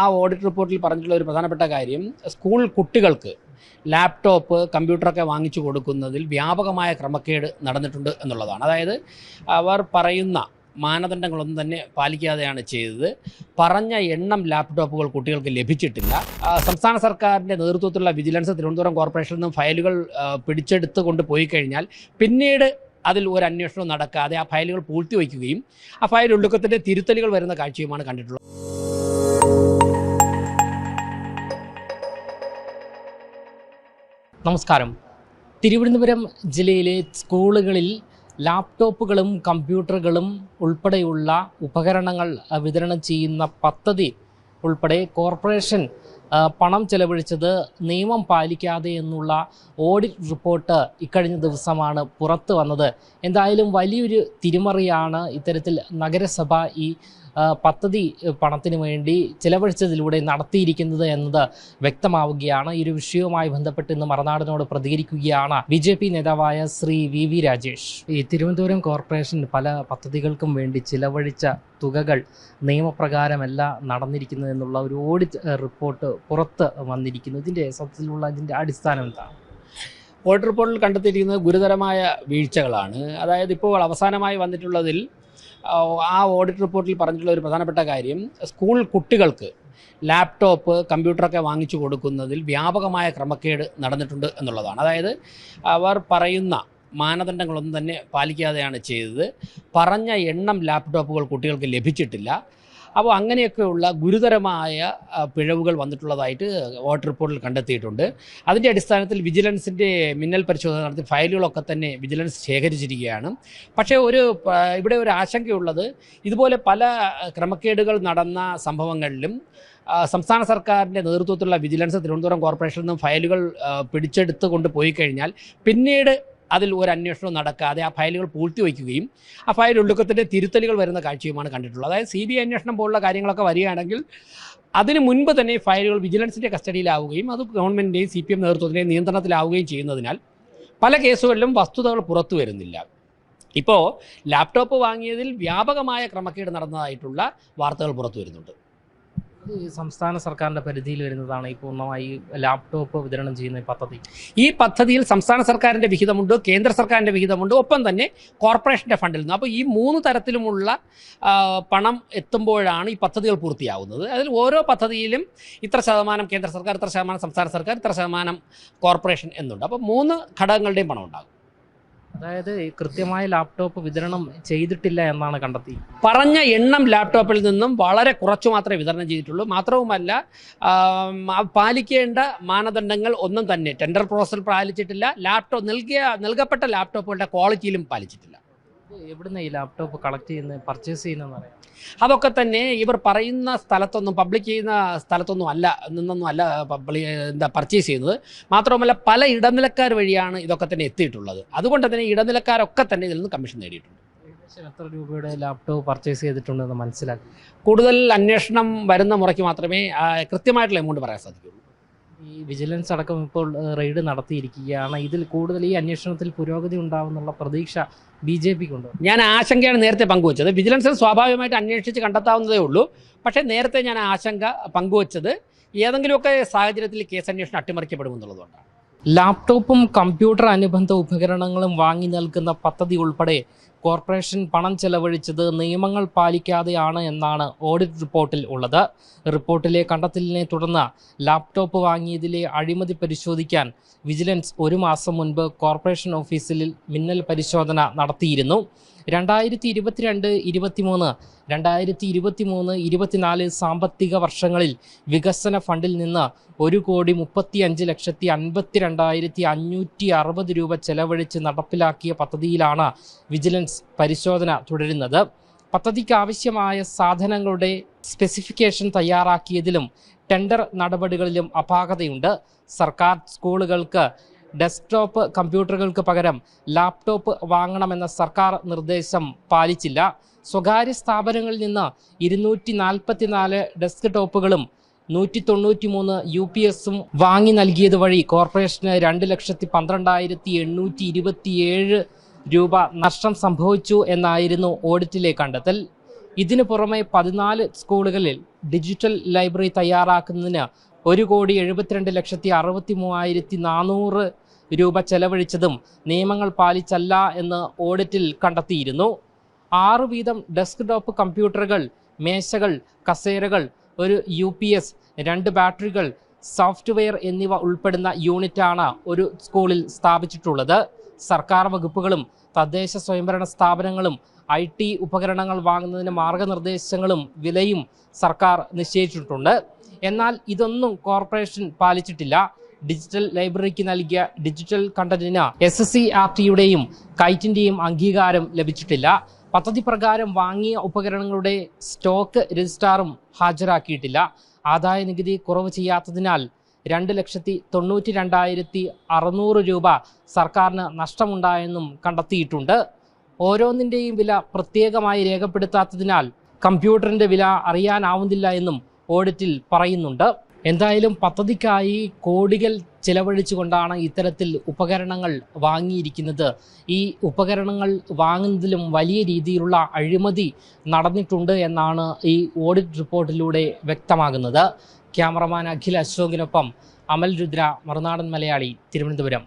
ആ ഓഡിറ്റ് റിപ്പോർട്ടിൽ പറഞ്ഞിട്ടുള്ള ഒരു പ്രധാനപ്പെട്ട കാര്യം സ്കൂൾ കുട്ടികൾക്ക് ലാപ്ടോപ്പ് കമ്പ്യൂട്ടറൊക്കെ വാങ്ങിച്ചു കൊടുക്കുന്നതിൽ വ്യാപകമായ ക്രമക്കേട് നടന്നിട്ടുണ്ട് എന്നുള്ളതാണ്. അതായത് അവർ പറയുന്ന മാനദണ്ഡങ്ങളൊന്നും തന്നെ പാലിക്കാതെയാണ് ചെയ്തത്. പറഞ്ഞ എണ്ണം ലാപ്ടോപ്പുകൾ കുട്ടികൾക്ക് ലഭിച്ചിട്ടില്ല. സംസ്ഥാന സർക്കാരിന്റെ നേതൃത്വത്തിലുള്ള വിജിലൻസ് തിരുവനന്തപുരം കോർപ്പറേഷനിൽ നിന്നും ഫയലുകൾ പിടിച്ചെടുത്ത് കൊണ്ട് പോയി കഴിഞ്ഞാൽ പിന്നീട് അതിൽ ഒരു അന്വേഷണവും നടക്കാതെ ആ ഫയലുകൾ പൂഴ്ത്തിവയ്ക്കുകയും ആ ഫയൽ ഒടുക്കത്തിന്റെ തിരുത്തലുകൾ വരുന്ന കാഴ്ചയുമാണ് കണ്ടിട്ടുള്ളത്. നമസ്കാരം. തിരുവനന്തപുരം ജില്ലയിലെ സ്കൂളുകളിൽ ലാപ്ടോപ്പുകളും കമ്പ്യൂട്ടറുകളും ഉൾപ്പെടെയുള്ള ഉപകരണങ്ങൾ വിതരണം ചെയ്യുന്ന പദ്ധതി ഉൾപ്പെടെ കോർപ്പറേഷൻ പണം ചെലവഴിച്ചത് നിയമം പാലിക്കാതെ എന്നുള്ള ഓഡിറ്റ് റിപ്പോർട്ട് ഇക്കഴിഞ്ഞ ദിവസമാണ് പുറത്തു വന്നത്. എന്തായാലും വലിയൊരു തിരിമറിയാണ് ഇത്തരത്തിൽ നഗരസഭ ഈ പദ്ധതി പണത്തിന് വേണ്ടി ചിലവഴിച്ചതിലൂടെ നടത്തിയിരിക്കുന്നത് എന്നത് വ്യക്തമാവുകയാണ്. ഈ ഒരു വിഷയവുമായി ബന്ധപ്പെട്ട് ഇന്ന് മറുനാടിനോട് പ്രതികരിക്കുകയാണ് ബി ജെ പി നേതാവായ ശ്രീ വി വി രാജേഷ്. ഈ തിരുവനന്തപുരം കോർപ്പറേഷൻ പല പദ്ധതികൾക്കും വേണ്ടി ചിലവഴിച്ച തുകകൾ നിയമപ്രകാരമല്ല നടന്നിരിക്കുന്നത് എന്നുള്ള ഒരു ഓഡിറ്റ് റിപ്പോർട്ട് പുറത്ത് വന്നിരിക്കുന്നു. ഇതിന്റെ സത്യത്തിലുള്ള ഇതിന്റെ അടിസ്ഥാനം എന്താണ്? ഓഡിറ്റ് റിപ്പോർട്ടിൽ കണ്ടെത്തിയിരിക്കുന്നത് ഗുരുതരമായ വീഴ്ചകളാണ്. അതായത് ഇപ്പോൾ അവസാനമായി വന്നിട്ടുള്ളതിൽ ആ, ഓഡിറ്റ് റിപ്പോർട്ടിൽ പറഞ്ഞിട്ടുള്ള ഒരു പ്രധാനപ്പെട്ട കാര്യം സ്കൂൾ കുട്ടികൾക്ക് ലാപ്ടോപ്പ് കമ്പ്യൂട്ടറൊക്കെ വാങ്ങിച്ചു കൊടുക്കുന്നതിൽ വ്യാപകമായ ക്രമക്കേട് നടന്നിട്ടുണ്ട് എന്നുള്ളതാണ്. അതായത് അവർ പറയുന്ന മാനദണ്ഡങ്ങളൊന്നും തന്നെ പാലിക്കാതെയാണ് ചെയ്തത്. പറഞ്ഞ എണ്ണം ലാപ്ടോപ്പുകൾ കുട്ടികൾക്ക് ലഭിച്ചിട്ടില്ല. അപ്പോൾ അങ്ങനെയൊക്കെയുള്ള ഗുരുതരമായ പിഴവുകൾ വന്നിട്ടുള്ളതായിട്ട് വോട്ടർ റിപ്പോർട്ടിൽ കണ്ടെത്തിയിട്ടുണ്ട്. അതിന്റെ അടിസ്ഥാനത്തിൽ വിജിലൻസിന്റെ മിന്നൽ പരിശോധന നടത്തി ഫയലുകളൊക്കെ തന്നെ വിജിലൻസ് ശേഖരിച്ചിരിക്കുകയാണ്. പക്ഷേ ഒരു ഇവിടെ ഒരു ആശങ്കയുള്ളത് ഇതുപോലെ പല ക്രമക്കേടുകൾ നടന്ന സംഭവങ്ങളിലും സംസ്ഥാന സർക്കാരിന്റെ നേതൃത്വത്തിലുള്ള വിജിലൻസ് തിരുവനന്തപുരം കോർപ്പറേഷനിൽ നിന്നും ഫയലുകൾ പിടിച്ചെടുത്ത് കൊണ്ട് പോയി കഴിഞ്ഞാൽ പിന്നീട് അതിൽ ഒരു അന്വേഷണം നടക്കാതെ ആ ഫയലുകൾ പൂഴ്ത്തിവയ്ക്കുകയും ആ ഫയൽ ഒടുക്കത്തിന്റെ തിരുത്തലുകൾ വരുന്ന കാഴ്ചയുമാണ് കണ്ടിട്ടുള്ളത്. അതായത് സി ബി ഐ അന്വേഷണം പോലുള്ള കാര്യങ്ങളൊക്കെ വരികയാണെങ്കിൽ അതിന് മുൻപ് തന്നെ ഫയലുകൾ വിജിലൻസിന്റെ കസ്റ്റഡിയിലാവുകയും അത് ഗവൺമെന്റിന്റെയും സി പി എം നേതൃത്വത്തിന്റെയും നിയന്ത്രണത്തിലാവുകയും ചെയ്യുന്നതിനാൽ പല കേസുകളിലും വസ്തുതകൾ പുറത്തു വരുന്നില്ല. ഇപ്പോൾ ലാപ്ടോപ്പ് വാങ്ങിയതിൽ വ്യാപകമായ ക്രമക്കേട് നടന്നതായിട്ടുള്ള വാർത്തകൾ പുറത്തു വരുന്നുണ്ട്. സംസ്ഥാന സർക്കാരിന്റെ പരിധിയിൽ വരുന്നതാണ് ഈ പൂർണമായി ലാപ്ടോപ്പ് വിതരണം ചെയ്യുന്ന പദ്ധതി. ഈ പദ്ധതിയിൽ സംസ്ഥാന സർക്കാരിന്റെ വിഹിതമുണ്ട് കേന്ദ്ര സർക്കാരിന്റെ വിഹിതമുണ്ട് ഒപ്പം തന്നെ കോർപ്പറേഷന്റെ ഫണ്ടിൽ നിന്ന്. അപ്പോൾ ഈ മൂന്ന് തരത്തിലുമുള്ള പണം എത്തുമ്പോഴാണ് ഈ പദ്ധതികൾ പൂർത്തിയാവുന്നത്. അതിൽ ഓരോ പദ്ധതിയിലും ഇത്ര ശതമാനം കേന്ദ്ര സർക്കാർ ഇത്ര ശതമാനം സംസ്ഥാന സർക്കാർ ഇത്ര ശതമാനം കോർപ്പറേഷൻ എന്നുണ്ട്. അപ്പോൾ മൂന്ന് ഘടകങ്ങളുടെയും പണം ഉണ്ടാകും. അതായത് കൃത്യമായ ലാപ്ടോപ്പ് വിതരണം ചെയ്തിട്ടില്ല എന്നാണ് കണ്ടെത്തി. പറഞ്ഞ എണ്ണം ലാപ്ടോപ്പിൽ നിന്നും വളരെ കുറച്ചു മാത്രമേ വിതരണം ചെയ്തിട്ടുള്ളൂ. മാത്രവുമല്ല പാലിക്കേണ്ട മാനദണ്ഡങ്ങൾ ഒന്നും തന്നെ ടെൻഡർ പ്രോസസ്സിൽ പാലിച്ചിട്ടില്ല. ലാപ്ടോപ്പ് നൽകിയ നൽകപ്പെട്ട ലാപ്ടോപ്പുകളുടെ ക്വാളിറ്റിയിലും പാലിച്ചിട്ടില്ല. എവിടുന്ന് ഈ ലാപ്ടോപ്പ് കളക്ട് ചെയ്യുന്ന പർച്ചേസ് ചെയ്യുന്നതെന്ന് അറിയാം. അതൊക്കെ തന്നെ ഇവർ പറയുന്ന സ്ഥലത്തൊന്നും പബ്ലിക് ചെയ്യുന്ന സ്ഥലത്തൊന്നും അല്ല നിന്നൊന്നും അല്ല പബ്ലി എന്താ പർച്ചേസ് ചെയ്യുന്നത്. മാത്രമല്ല പല ഇടനിലക്കാർ വഴിയാണ് ഇതൊക്കെ തന്നെ എത്തിയിട്ടുള്ളത്. അതുകൊണ്ട് തന്നെ ഇടനിലക്കാരൊക്കെ തന്നെ ഇതിൽ നിന്ന് കമ്മീഷൻ നേടിയിട്ടുണ്ട്. ഏകദേശം എത്ര രൂപയുടെ ലാപ്ടോപ്പ് പർച്ചേസ് ചെയ്തിട്ടുണ്ടെന്ന് മനസ്സിലാക്കി. കൂടുതൽ അന്വേഷണം വരുന്ന മുറയ്ക്ക് മാത്രമേ കൃത്യമായിട്ടുള്ള എമൗണ്ട് പറയാൻ സാധിക്കുള്ളൂ ഈ വിജിലൻസ് അടക്കം ഇപ്പോൾ റെയ്ഡ് നടത്തിയിരിക്കുകയാണ്. ഇതിൽ കൂടുതൽ ഈ അന്വേഷണത്തിൽ പുരോഗതി ഉണ്ടാവുന്നുള്ള പ്രതീക്ഷ ബി ജെ പിക്കുണ്ട്. ഞാൻ ആശങ്കയാണ് നേരത്തെ പങ്കുവച്ചത്. വിജിലൻസിൽ സ്വാഭാവികമായിട്ട് അന്വേഷിച്ച് കണ്ടെത്താവുന്നതേ ഉള്ളൂ. പക്ഷേ നേരത്തെ ഞാൻ ആശങ്ക പങ്കുവച്ചത് ഏതെങ്കിലുമൊക്കെ സാഹചര്യത്തിൽ കേസ് അന്വേഷണം അട്ടിമറിക്കപ്പെടുമെന്നുള്ളതുകൊണ്ടാണ്. ലാപ്ടോപ്പും കമ്പ്യൂട്ടർ അനുബന്ധ ഉപകരണങ്ങളും വാങ്ങി നൽകുന്ന പദ്ധതി ഉൾപ്പെടെ കോർപ്പറേഷൻ പണം ചെലവഴിച്ചത് നിയമങ്ങൾ പാലിക്കാതെയാണ് എന്നാണ് ഓഡിറ്റ് റിപ്പോർട്ടിൽ ഉള്ളത്. റിപ്പോർട്ടിലെ കണ്ടെത്തലിനെ തുടർന്ന് ലാപ്ടോപ്പ് വാങ്ങിയതിലെ അഴിമതി പരിശോധിക്കാൻ വിജിലൻസ് ഒരു മാസം മുൻപ് കോർപ്പറേഷൻ ഓഫീസിൽ മിന്നൽ പരിശോധന നടത്തിയിരുന്നു. രണ്ടായിരത്തി ഇരുപത്തിരണ്ട് ഇരുപത്തിമൂന്ന് രണ്ടായിരത്തി ഇരുപത്തി മൂന്ന് ഇരുപത്തിനാല് സാമ്പത്തിക വർഷങ്ങളിൽ വികസന ഫണ്ടിൽ നിന്ന് ഒരു കോടി മുപ്പത്തി അഞ്ച് ലക്ഷത്തി അൻപത്തി രണ്ടായിരത്തി അഞ്ഞൂറ്റി അറുപത് രൂപ ചെലവഴിച്ച് നടപ്പിലാക്കിയ പദ്ധതിയിലാണ് വിജിലൻസ് പരിശോധന തുടരുന്നത്. പദ്ധതിക്ക് ആവശ്യമായ സാധനങ്ങളുടെ സ്പെസിഫിക്കേഷൻ തയ്യാറാക്കിയതിലും ടെൻഡർ നടപടികളിലും അപാകതയുണ്ട്. സർക്കാർ സ്കൂളുകൾക്ക് ഡെസ്ക്ടോപ്പ് കമ്പ്യൂട്ടറുകൾക്ക് പകരം ലാപ്ടോപ്പ് വാങ്ങണമെന്ന സർക്കാർ നിർദ്ദേശം പാലിച്ചില്ല. സ്വകാര്യ സ്ഥാപനങ്ങളിൽ നിന്ന് ഇരുന്നൂറ്റി നാൽപ്പത്തിനാല് ഡെസ്ക് ടോപ്പുകളും നൂറ്റി തൊണ്ണൂറ്റി മൂന്ന് യു പി എസും വാങ്ങി നൽകിയത് വഴി കോർപ്പറേഷന് രണ്ട് ലക്ഷത്തി പന്ത്രണ്ടായിരത്തി എണ്ണൂറ്റി ഇരുപത്തിയേഴ് രൂപ നഷ്ടം സംഭവിച്ചു എന്നായിരുന്നു ഓഡിറ്റിലെ കണ്ടെത്തൽ. ഇതിനു പുറമെ പതിനാല് സ്കൂളുകളിൽ ഡിജിറ്റൽ ലൈബ്രറി തയ്യാറാക്കുന്നതിന് ഒരു കോടി എഴുപത്തിരണ്ട് ലക്ഷത്തി അറുപത്തി മൂവായിരത്തി നാനൂറ് രൂപ ചെലവഴിച്ചതും നിയമങ്ങൾ പാലിച്ചല്ല എന്ന് ഓഡിറ്റിൽ കണ്ടെത്തിയിരുന്നു. ആറ് വീതം ഡെസ്ക്ടോപ്പ് കമ്പ്യൂട്ടറുകൾ മേശകൾ കസേരകൾ ഒരു യു പി എസ് രണ്ട് ബാറ്ററികൾ സോഫ്റ്റ്വെയർ എന്നിവ ഉൾപ്പെടുന്ന യൂണിറ്റാണ് ഒരു സ്കൂളിൽ സ്ഥാപിച്ചിട്ടുള്ളത്. സർക്കാർ വകുപ്പുകളും തദ്ദേശ സ്വയംഭരണ സ്ഥാപനങ്ങളും ഐ ടി ഉപകരണങ്ങൾ വാങ്ങുന്നതിന് മാർഗനിർദ്ദേശങ്ങളും വിലയും സർക്കാർ നിശ്ചയിച്ചിട്ടുണ്ട്. എന്നാൽ ഇതൊന്നും കോർപ്പറേഷൻ പാലിച്ചിട്ടില്ല. ഡിജിറ്റൽ ലൈബ്രറിക്ക് നൽകിയ ഡിജിറ്റൽ കണ്ടന്റിന് എസ് എസ് സി ആർ ടിയുടെയും കൈറ്റിന്റെയും അംഗീകാരം ലഭിച്ചിട്ടില്ല. പദ്ധതി പ്രകാരം വാങ്ങിയ ഉപകരണങ്ങളുടെ സ്റ്റോക്ക് രജിസ്ട്രാറും ഹാജരാക്കിയിട്ടില്ല. ആദായ നികുതി കുറവ് ചെയ്യാത്തതിനാൽ രണ്ട് ലക്ഷത്തി തൊണ്ണൂറ്റി രണ്ടായിരത്തി അറുന്നൂറ് രൂപ സർക്കാരിന് നഷ്ടമുണ്ടായെന്നും കണ്ടെത്തിയിട്ടുണ്ട്. ഓരോന്നിന്റെയും വില പ്രത്യേകമായി രേഖപ്പെടുത്താത്തതിനാൽ കമ്പ്യൂട്ടറിന്റെ വില അറിയാനാവുന്നില്ല എന്നും ഓഡിറ്റിൽ പറയുന്നുണ്ട്. എന്തായാലും പദ്ധതിക്കായി കോടികൾ ചിലവഴിച്ചുകൊണ്ടാണ് ഇത്തരത്തിൽ ഉപകരണങ്ങൾ വാങ്ങിയിരിക്കുന്നത്. ഈ ഉപകരണങ്ങൾ വാങ്ങുന്നതിലും വലിയ രീതിയിലുള്ള അഴിമതി നടന്നിട്ടുണ്ട് എന്നാണ് ഈ ഓഡിറ്റ് റിപ്പോർട്ടിലൂടെ വ്യക്തമാകുന്നത്. ക്യാമറമാൻ അഖിൽ അശോകിനൊപ്പം അമൽ രുദ്ര മറുനാടൻ മലയാളി തിരുവനന്തപുരം.